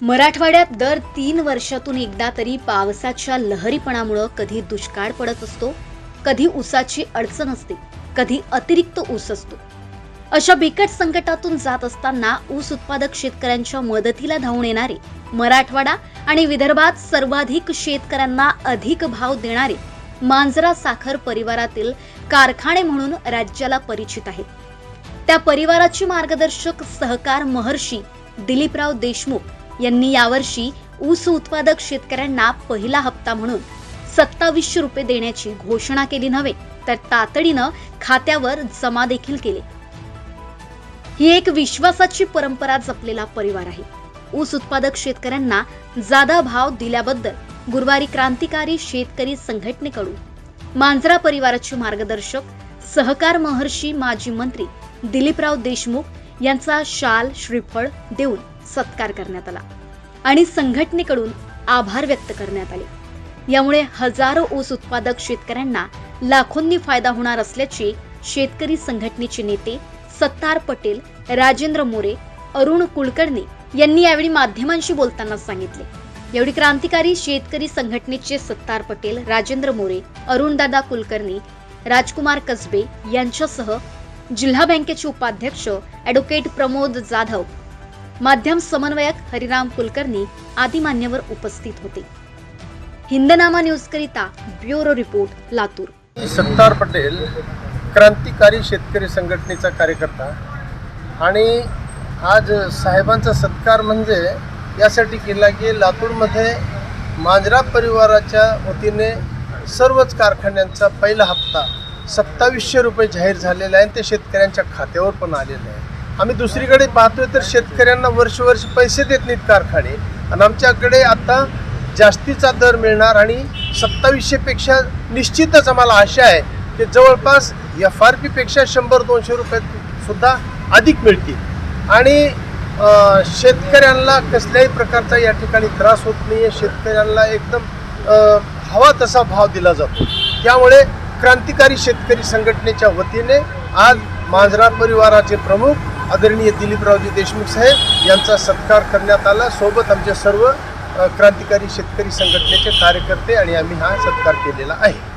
मराठवाड्यात दर तीन वर्षातून एकदा तरी पावसाच्या लहरीपणामुळं कधी दुष्काळ पडत असतो कधी ऊसाची अडचण असते कधी अतिरिक्त ऊस असतो. अशा बिकट संकटातून जात असताना ऊस उत्पादक शेतकऱ्यांच्या मदतीला धावून येणारे मराठवाडा आणि विदर्भात सर्वाधिक शेतकऱ्यांना अधिक भाव देणारे मांजरा साखर परिवारातील कारखाने म्हणून राज्याला परिचित आहेत. त्या परिवाराची मार्गदर्शक सहकार महर्षी दिलीपराव देशमुख यांनी यावर्षी ऊस उत्पादक शेतकऱ्यांना पहिला हप्ता म्हणून सत्तावीसशे रुपये देण्याची घोषणा केली नव्हे तर तातडीनं खात्यावर जमा देखील केले. ही एक विश्वासाची परंपरा जपलेला परिवार आहे. ऊस उत्पादक शेतकऱ्यांना जादा भाव दिल्याबद्दल गुरुवारी क्रांतिकारी शेतकरी संघटनेकडून मांजरा परिवाराचे मार्गदर्शक सहकार महर्षी माजी मंत्री दिलीपराव देशमुख यांचा शाल श्रीफळ देऊन सत्कार करण्यात आला आणि संघटनेकडून आभार व्यक्त करण्यात आले. यामुळे हजारो ऊस उत्पादक शेतकऱ्यांना लाखोंनी फायदा होणार असल्याचे शेतकरी संघटनेचे नेते सत्तार पटेल राजेंद्र मोरे अरुण कुलकर्णी यांनी यावेळी माध्यमांशी बोलताना सांगितले. यावेळी क्रांतिकारी शेतकरी संघटनेचे सत्तार पटेल राजेंद्र मोरे अरुणदादा कुलकर्णी राजकुमार कसबे यांच्यासह जिल्हा बँकेचे उपाध्यक्ष ॲडव्होकेट प्रमोद जाधव. माध्यम समन्वयक हरिराम कुलकर्णी आदी मान्यवर उपस्थित होते. हिंदनामा न्यूजकरिता ब्युरो रिपोर्ट लातूर. सत्तार पटेल क्रांतिकारी शेतकरी संघटनेचा कार्यकर्ता आणि आज साहेबांचा सत्कार म्हणजे यासाठी केला की लातूरमध्ये मांजरा परिवाराच्या वतीने सर्वच कारखान्यांचा पहिला हप्ता सत्तावीसशे रुपये जाहीर झालेले आहे आणि ते शेतकऱ्यांच्या खात्यावर पण आलेलं आहे आम्ही दुसरीकडे पाहतोय तर शेतकऱ्यांना वर्ष वर्ष पैसे देत नाहीत कारखाने. आणि आमच्याकडे आता जास्तीचा दर मिळणार आणि सत्तावीसशेपेक्षा निश्चितच आम्हाला आशा आहे की जवळपास एफ आर पीपेक्षा शंभर दोनशे रुपये सुद्धा अधिक मिळतील. आणि शेतकऱ्यांना कसल्याही प्रकारचा या ठिकाणी त्रास होत नाही आहे शेतकऱ्यांना एकदम हवा तसा भाव दिला जातो. त्यामुळे क्रांतिकारी शेतकरी संघटनेच्या वतीने आज मांजरा परिवाराचे प्रमुख आदरणीय दिलीपरावजी देशमुख साहेब यांचा सत्कार करण्यात आला. सोबत आमचे सर्व क्रांतिकारी शेतकरी संघटनेचे कार्यकर्ते आणि आम्ही हा सत्कार केलेला आहे.